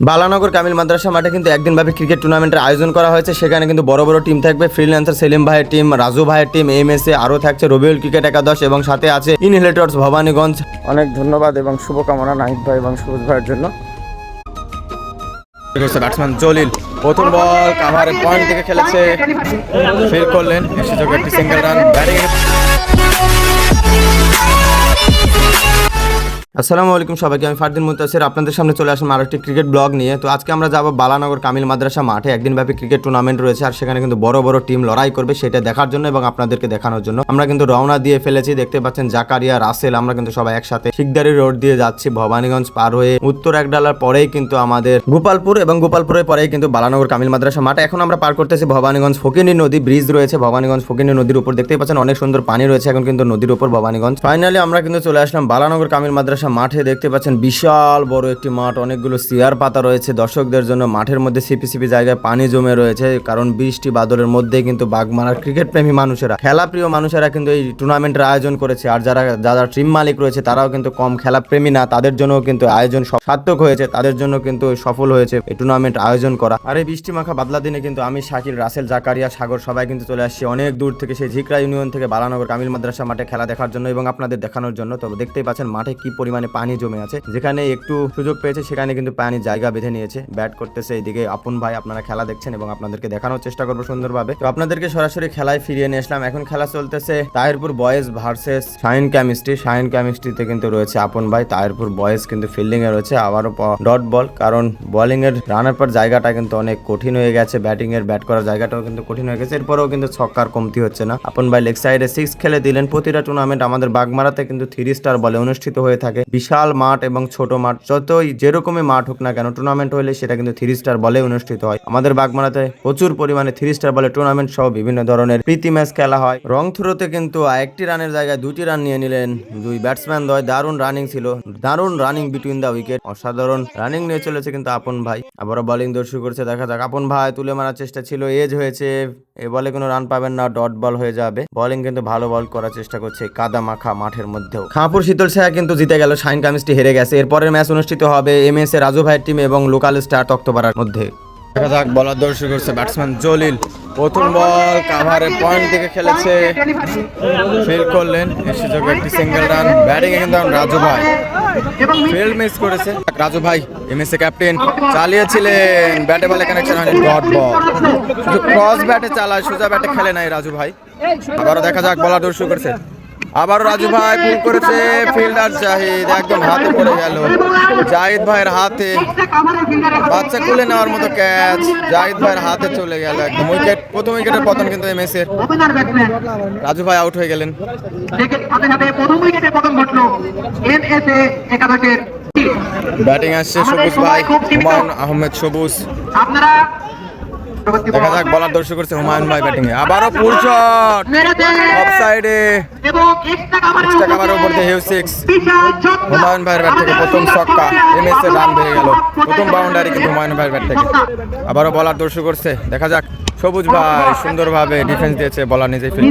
বালানগর কামিল মাদ্রাসা মাঠে কিন্তু একদিন ব্যাপী ক্রিকেট টুর্নামেন্টের আয়োজন করা হয়েছে। সেখানে কিন্তু বড় বড় টিম থাকবে। ফ্রিল্যান্সার সেলিম ভাইয়ের টিম রাজু ভাইয়ের টিম এম এস এ আরও থাকছে। রবিউল ক্রিকেট একাদশ এবং সাথে আছে ইনহেলেটর্স ভবানীগঞ্জ। অনেক ধন্যবাদ এবং শুভকামনা নাহিদ ভাই এবং সুবোধ ভাইয়ের জন্য। ব্যাটসম্যান জলিল। প্রথম বল কাভারের পয়েন্ট থেকে খেলেছে। ফিল করলেন। একটি সিঙ্গেল রান ব্যাটিং আসসালামু আলাইকুম সবাইকে, আমি ফারদিন মুতাসির আপনাদের সামনে চলে আসলাম আরেকটি ক্রিকেট ব্লগ নিয়ে। তো আজকে আমরা যাব বালানগর কামিল মাদ্রাসা মাঠে। একদিন ব্যাপী ক্রিকেট টুর্নামেন্ট রয়েছে আর সেখানে কিন্তু বড় বড় টিম লড়াই করবে সেটা দেখার জন্য এবং আপনাদেরকে দেখানোর জন্য। আমরা কিন্তু রওনা দিয়ে ফেলেছি, দেখতে পাচ্ছেন জাকারিয়া, রাসেল, আমরা কিন্তু সবাই একসাথে শিকদারি রোড দিয়ে যাচ্ছি, ভবানীগঞ্জ পার হয়ে উত্তর এক ডালার পরেই কিন্তু আমাদের গোপালপুর এবং গোপালপুরের পরেই কিন্তু বালানগর কামিল মাদ্রাসা মাঠ। এখন আমরা পার করতেছি ভবানীগঞ্জ ফকিনী নদী, ব্রিজ রয়েছে ভবানীগঞ্জ ফকিনী নদীর উপর। দেখতেই পাচ্ছেন অনেক সুন্দর পানি রয়েছে এখন কিন্তু নদীর উপর ভবানীগঞ্জ। ফাইনালি আমরা কিন্তু চলে আসলাম বালানগর কামিল মাদ্রাসা মাঠে দেখতে পাচ্ছেন বিশাল বড় একটি মাঠ। অনেকগুলো চেয়ার পাতা রয়েছে। দর্শকদের জন্য মাঠের মধ্যে সিপি সিপি জায়গায় পানি জমে রয়েছে, কারণ বৃষ্টি বাদলের মধ্যে কিন্তু বাগমারার ক্রিকেট প্রেমী মানুষেরা খেলা প্রিয় মানুষেরা কিন্তু এই টুর্নামেন্টের আয়োজন করেছে। আর যারা যারা টিম মালিক রয়েছে, তারাও কিন্তু কম খেলা প্রেমী না। তাদের জন্য কিন্তু আয়োজন সার্থক হয়েছে। তাদের জন্য কিন্তু সফল হয়েছে এই টুর্নামেন্ট আয়োজন করা। আর এই বৃষ্টি মাখা বাদলা দিনে কিন্তু আমি, শাকিল, রাসেল, জাকারিয়া, সাগর সবাই কিন্তু চলে আসছি অনেক দূর থেকে সেই ঝিকরা ইউনিয়ন থেকে বালানগর কামিল মাদ্রাসা মাঠে খেলা দেখার জন্য এবং আপনাদের দেখানোর জন্য। তবে দেখতেই পাচ্ছেন মাঠে কি পরিমাণে পানি জমে আছে। যেখানে একটু সুযোগ পেয়েছে, সেখানে কিন্তু পানি জায়গা বেঁধে নিয়েছে। ব্যাট করতেছে এইদিকে আপন ভাই, আপনারা খেলা দেখছেন এবং আপনাদেরকে দেখানোর চেষ্টা করব সুন্দরভাবে। তো আপনাদেরকে সরাসরি খেলায় ফিরিয়ে নিয়ে আসলাম। এখন খেলা চলতেছে Tahirpur boys versus Shahin chemistry. Shahin কেমিস্ট্রিতে কিন্তু রয়েছে আপন ভাই। তাহিরপুর বয়েজ কিন্তু ফিল্ডিং এ রয়েছে। আবারও ডট বল কারণ বোলিং এর রানের পর জায়গাটা কিন্তু অনেক কঠিন হয়ে গেছে। ব্যাটিং এর ব্যাট করার জায়গাটাও কিন্তু কঠিন হয়ে গেছে। এরপরেও কিন্তু ছক্কার কমতি হচ্ছে না। আপন ভাই লেগ সাইডে সিক্স খেলে দিলেন। প্রতিটা টুর্নামেন্ট আমাদের বাগমারাতে কিন্তু থ্রি স্টার বলে অনুষ্ঠিত হয়ে থাকে। বিশাল মাঠ এবং ছোট মাঠ, যতই যেরকমই মাঠ হোক না কেন টুর্নামেন্ট হলে সেটা কিন্তু থ্রি স্টার বলে অনুষ্ঠিত হয়। আমাদের বাগমারাতে প্রচুর পরিমাণে থ্রি স্টার বলে টুর্নামেন্ট সহ বিভিন্ন ধরনের প্রীতি ম্যাচ খেলা হয়। রং থ্রোতে কিন্তু একটি রানের জায়গায় দুটি রান নিয়ে নিলেন দুই ব্যাটসম্যান দয়। দারুণ রানিং ছিল। দারুণ রানিং বিটুইন দ্য উইকেট অসাধারণ রানিং নিয়ে চলেছে কিন্তু আপন ভাই। আবারও বোলিং দর্শক করছে, দেখা যাক। আপন ভাই তুলে মারার চেষ্টা ছিল এজ হয়েছে। এ বলে কোনো রান পাবেন না ডট বল হয়ে যাবে। বলিং কিন্তু ভালো বল করার চেষ্টা করছে কাদা মাখা মাঠের মধ্যেও। খাঁপুর শীতল ছায়া কিন্তু জিতে গেল শাইন কামিস্টি হেরে গেছে। এরপরের ম্যাচ অনুষ্ঠিত হবে এম এস এ রাজু ভাইয়ের টিম এবং লোকাল স্টার তক্তপাড়ার মধ্যে। দেখা যাক বলার দর্শক করছে। ব্যাটসম্যান জলিল প্রথম বল কাভারের পয়েন্ট থেকে খেলেছে। ফেল করলেন। এসে যোগ একটি সিঙ্গেল রান ব্যাটিং এ কিন্তু রাজু ভাই। ফিল্ড মিস করেছে। রাজু ভাই এমএসএ ক্যাপ্টেন চালিয়েছিলেন। ব্যাটে বলে কানেকশন হয়নি। ডট বল শুধু ক্রস ব্যাটে চালায়, সোজা ব্যাটে খেলে নাই রাজু ভাই। আবারও দেখা যাক বলার দর্শক করেছে। আবারও রাজু ভাই পুল করেছে, ফিল্ডার জাহিদ একদম হাতে পড়ে গেল। জাহিদ ভাইয়ের হাতে, বাচ্চা খুলে নেওয়ার মতো ক্যাচ। জাহিদ ভাইয়ের হাতে চলে গেল একদম। উইকেট, প্রথম উইকেটের পতন কিন্তু এম এর রাজু ভাই আউট হয়ে গেলেন। ব্যাটিং আসছে সবুজ ভাই, হুমায়ুন আহমেদ সবুজ। আপনারা দেখা যাক বলার দর্শক করছে হুমায়ুন ভাই ব্যাটিং এ আবারও ফুল শট অফ সাইডে এবং এক্সট্রা কভার উপর দিয়ে হিউ সিক্স হুমায়ুন ভাইয়ের ব্যাট থেকে প্রথম ছক্কা। এম এস এর রান বেড়ে গেল। প্রথম বাউন্ডারি কিন্তু হুমায়ুন ভাইয়ের ব্যাট থেকে। আবারও বলার দর্শক করছে। দেখা যাক। সবুজ ভাই সুন্দরভাবে ডিফেন্স দিয়েছে বলার নিজেই ফিল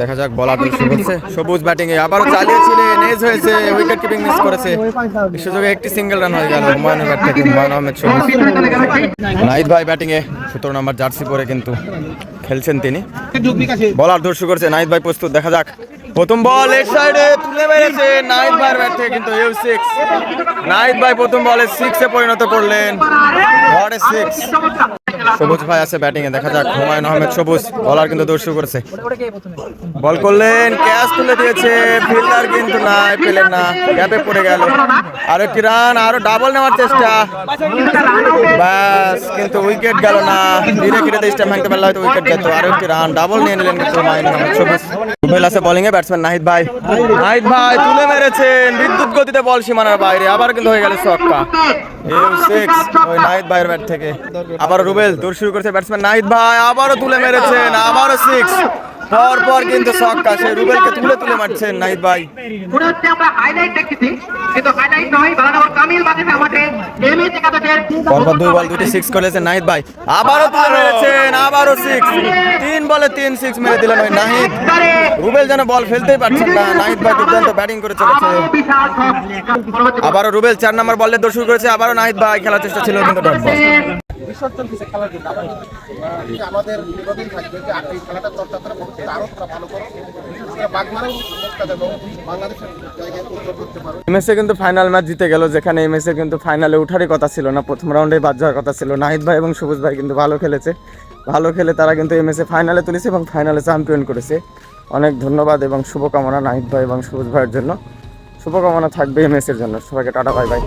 দেখা যাক বলার করছে সবুজ ব্যাটিং এ আবারও চালিয়েছিলেন এজ হয়েছে উইকেট কিপিং মিস করেছে। সুযোগে একটি সিঙ্গেল রান হয়ে গেল হুমায়ুনের ব্যাট থেকে, হুমায়ুন আহমেদ সবুজ ভাই। নাহিদ ভাই ব্যাটিং এ সতেরো নম্বর জার্সি পরে কিন্তু খেলছেন তিনি। বলার দর্শক করছে, নাহিদ ভাই প্রস্তুত, দেখা যাক। প্রথম বল লেগ সাইডে তুলে মেরেছে, নাহিদ ভাইয়ের ব্যাট থেকে কিন্তু ইউ সিক্স নাহিদ ভাই প্রথম বলে সিক্সে পরিণত করলেন। ওয়াট সিক্স সবুজ ভাই আছে ব্যাটিং এ দেখা যাক, হুমায়ুন আহমেদ সবুজ বলার কিন্তু দর্শক করেছে। বল করলেন, ক্যাচ তুলে দিয়েছে ফিল্ডার কিন্তু নাই, পেলেন না গ্যাপে পড়ে গেল। আরও একটি রান আরও ডাবল নেওয়ার চেষ্টা। ব্যাস, কিন্তু উইকেট গেল না। ধীরে ধীরে দেশটা ভাঙতে পারলে হয়তো উইকেট যেত। আরও একটি রান ডাবল নিয়ে নিলেন কিন্তু হুমায়ুন আহমেদ সবুজ। রুবেল আছে বোলিং এ ব্যাটসম্যান নাহিদ ভাই। নাহিদ ভাই তুলে মেরেছেন, বিদ্যুৎ গতিতে বল সীমানার বাইরে, আবার কিন্তু হয়ে গেল ছক্কা। নাহিদ ভাইয়ের ব্যাট থেকে। আবার রুবেল দৌড় শুরু করেছে ব্যাটসম্যান নাহিদ ভাই আবারও তুলে মেরেছেন আবারও সিক্স পর পর কিন্তু ছক্কা সে রুবেলকে তুলে তুলে মারছেন নাহিদ ভাই। মনে হচ্ছে আমরা হাইলাইট দেখতেছি কিন্তু হাইলাইট নয় বালানগর কামিল বাগেশা মাঠে এমএস একাদশের পরপর দুই বল দুইটি সিক্স করেছেন নাহিদ ভাই। আবারও তুলে মেরেছেন আবারও সিক্স তিন বলে তিন সিক্স মেরে দিলেন ওই নাহিদ রুবেল যেন বল ফেলতেই পারছেন না নাহিদ ভাই দুর্দান্ত ব্যাটিং করে চলেছে। আবারও রুবেল চার নম্বর বলে দৌড় শুরু করেছে আবারও নাহিদ ভাই খেলার চেষ্টা ছিল কিন্তু ডট বল। আমাদের নিবেদন থাকবে যে আপনি খেলাটা চর্চা করে ভবিষ্যতে আরও তারা ভালো করো। বাগমারাও বাংলাদেশের জায়গায় করতে পারো। এমএসএ কিন্তু ফাইনাল ম্যাচ জিতে গেল, যেখানে এমএসএ কিন্তু ফাইনালে ওঠারই কথা ছিল না। প্রথম রাউন্ডে বাদ যাওয়ার কথা ছিল। নাহিদ ভাই এবং সবুজ ভাই কিন্তু ভালো খেলেছে। ভালো খেলে তারা কিন্তু এমএসএ ফাইনালে তুলেছে এবং ফাইনালে চ্যাম্পিয়ন করেছে। অনেক ধন্যবাদ এবং শুভকামনা নাহিদ ভাই এবং সবুজ ভাইয়ের জন্য। শুভকামনা থাকবে এমএস এর জন্য। সবাইকে টাটা, বাই বাই।